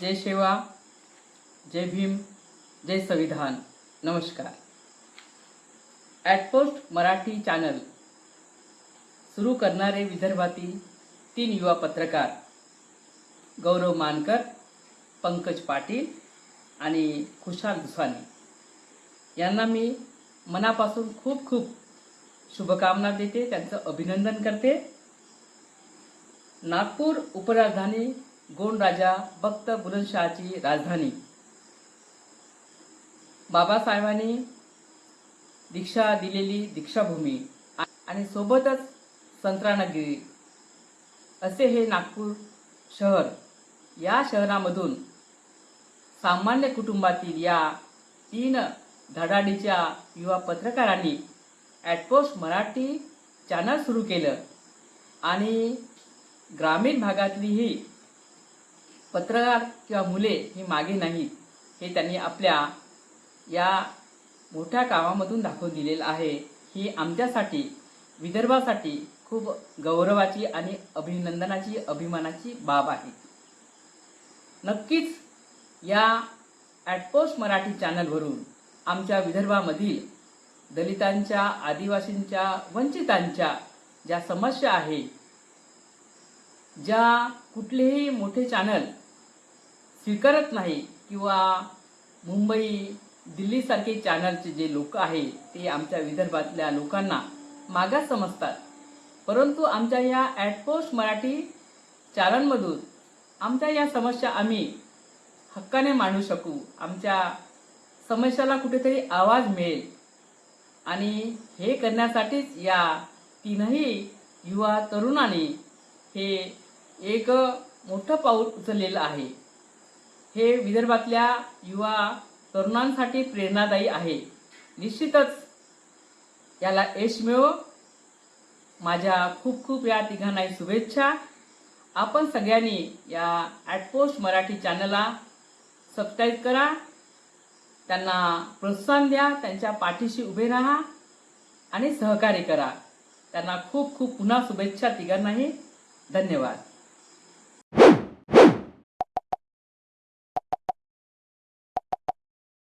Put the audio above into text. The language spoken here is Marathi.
जय शेवा जय भीम जय संविधान. नमस्कार. ॲटपोस्ट मराठी चॅनल सुरू करणारे विदर्भातील तीन युवा पत्रकार गौरव मानकर पंकज पाटील आणि खुशाल दुसानी. यांना मी मनापासून खूप खूप शुभकामना देते त्यांचं अभिनंदन करते. नागपूर उपराजधानी गोंड राजा भक्त बुलंदशहाची राजधानी. बाबासाहेबांनी दीक्षा दिलेली दीक्षाभूमी आणि सोबतच संत्रानगिरी असे हे नागपूर शहर या शहरामधून सामान्य कुटुंबातील या तीन धडाडीच्या युवा पत्रकारांनी ॲटपोस्ट मराठी चॅनल सुरू केलं आणि ग्रामीण भागातली ही पत्रकार किंवा मुले ही मागे नाहीत हे त्यांनी आपल्या या मोठ्या कामामधून दाखवून दिलेलं आहे. ही आमच्यासाठी विदर्भासाठी खूप गौरवाची आणि अभिनंदनाची अभिमानाची बाब आहे. नक्कीच या ॲटपोस्ट मराठी चॅनलवरून आमच्या विदर्भामधील दलितांच्या आदिवासींच्या वंचितांच्या ज्या समस्या आहे ज्या कुठलेही मोठे चॅनल स्वीकारत नाही किंवा मुंबई दिल्लीसारखे चॅनलचे जे लोक आहे ते आमच्या विदर्भातल्या लोकांना मागास समजतात. परंतु आमच्या या ॲटपोस्ट मराठी चॅनलमधून आमच्या या समस्या आम्ही हक्काने मांडू शकू. आमच्या समस्याला कुठेतरी आवाज मिळेल. आणि हे करण्यासाठीच या तीनही युवा तरुणांनी हे एक मोठं पाऊल उचललेलं आहे. हे विदर्भातल्या युवा तरुणांसाठी प्रेरणादायी आहे. निश्चितच याला यश मिळो. माझ्या खूप खूप या तिघांनाही शुभेच्छा. आपण सगळ्यांनी या ॲटपोस्ट मराठी चॅनलला सबस्क्राईब करा. त्यांना प्रोत्साहन द्या. त्यांच्या पाठीशी उभे राहा आणि सहकार्य करा. त्यांना खूप खूप पुन्हा शुभेच्छा तिघांनाही. धन्यवाद.